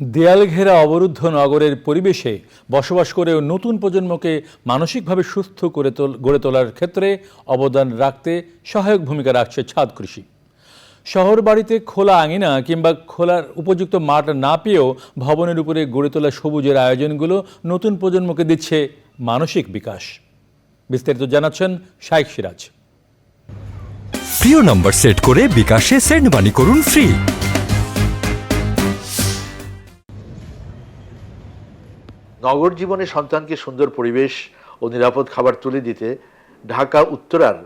দেয়াল ঘেরা অবরুদ্ধ নগরের পরিবেশে বসবাস করেও নতুন প্রজন্মকে মানসিকভাবে সুস্থ করে গড়ে তোলার ক্ষেত্রে অবদান রাখতে সহায়ক ভূমিকা রাখছে ছাদ কৃষি। শহর বাড়িতে খোলা আঙিনা কিংবা খোলার উপযুক্ত মাঠ না পেয়েও ভবনের উপরে গড়ে তোলা সবুজের আয়োজনগুলো নতুন প্রজন্মকে দিচ্ছে মানসিক বিকাশ। বিস্তারিত জানাচ্ছেন শাইক সিরাজ। প্রিয় নম্বর সেট করে বিকাশে সেন্ড মানি করুন ফ্রি। নগর জীবনে সন্তানকে সুন্দর পরিবেশ ও নিরাপদ খাবার তুলে দিতে ঢাকা উত্তরার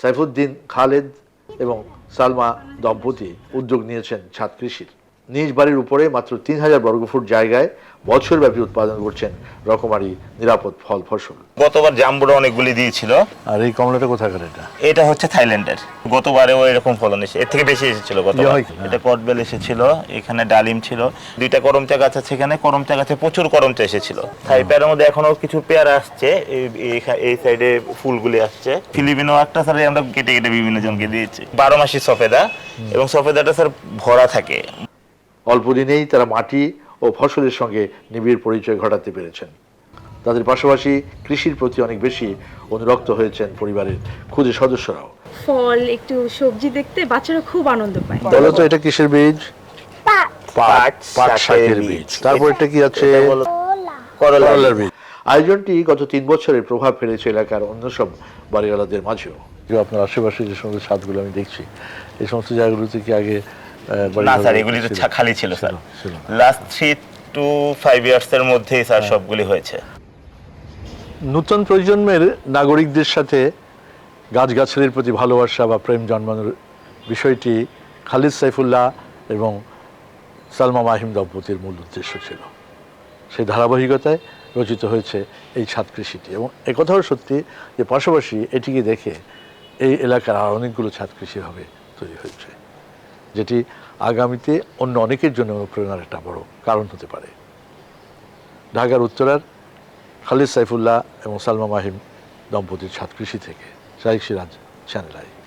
সাইফুদ্দিন খালেদ এবং সালমা দম্পতি উদ্যোগ নিয়েছেন ছাদ কৃষির। নিজ বাড়ির উপরে মাত্র তিন হাজার বর্গফুট জায়গায় বছরব্যাপী উৎপাদন করছেন রকমারি নিরাপদ ফল ফসল। গতবার জাম্বুরা অনেকগুলি দিয়েছিল। আর এই কমলাটা কোথাকার এটা? এটা হচ্ছে থাইল্যান্ডের। গতবারেও এরকম ফলন এসে এর থেকে বেশি এসেছিল ইয়ে গতবার এটা কটবেল এসেছিল এখানে ডালিম ছিল। দুইটা করমচা গাছ আছে এখানে করমচা গাছে প্রচুর করমচা এসেছিল। থাই পেয়ারের মধ্যে এখনও কিছু পেয়ারা আসছে এই- এই- এই সাইডে ফুলগুলি আসছে। ফিলিপিনো একটা স্যার আমরা কেটে কেটে বিভিন্ন জনকে দিয়েছি। বারো মাসি সফেদা এবং সফেদাটা স্যার ভরা থাকে। অল্প দিনেই তারা মাটি ও ফসলের সঙ্গে নিবিড় পরিচয় ঘটাতে পেরেছেন। তাদের পাশাপাশি কৃষির প্রতি অনেক বেশি অনুরক্ত হয়েছেন পরিবারের ক্ষুদে সদস্যরাও। ফল একটু সবজি দেখতে বাচ্চারা খুব আনন্দ পায়। বলো তো এটা কিসের বীজ? পাট। পাট শাকের বীজ। তারপর এটা কি আছে? করলার বীজ। আয়োজনটি গত তিন বছরের প্রভাব ফেলেছে এলাকার অন্য সব বাড়িওয়ালাদের মাঝেও। আপনার আশেপাশে যে সমস্ত ছাদগুলো আমি দেখছি এই সমস্ত জায়গাগুলোতে কি আগে না স্যার এগুলি তো খালি ছিল sir. Last three two five years এর মধ্যেই স্যার সবগুলি হয়েছে। নূতন প্রজন্মের নাগরিকদের সাথে গাছগাছালির প্রতি ভালোবাসা বা প্রেম জন্মানোর বিষয়টি খালিদ সাইফুল্লাহ এবং সালমা মাহিম দম্পতির মূল উদ্দেশ্য ছিল। সেই ধারাবাহিকতায় রচিত হয়েছে এই ছাদ কৃষিটি। এবং একথাও সত্যি যে পাশাপাশি এটিকে দেখে এই এলাকার আর অনেকগুলো ছাদ কৃষি হবে তৈরি হয়েছে। যেটি আগামীতে অন্য অনেকের জন্য অনুপ্রেরণার একটা বড় কারণ হতে পারে। ঢাকার উত্তরার খালিদ সাইফুল্লাহ এবং সালমা মাহিম দম্পতির ছাত্রকৃষি কৃষি থেকে, শাহিক সিরাজ চ্যানেল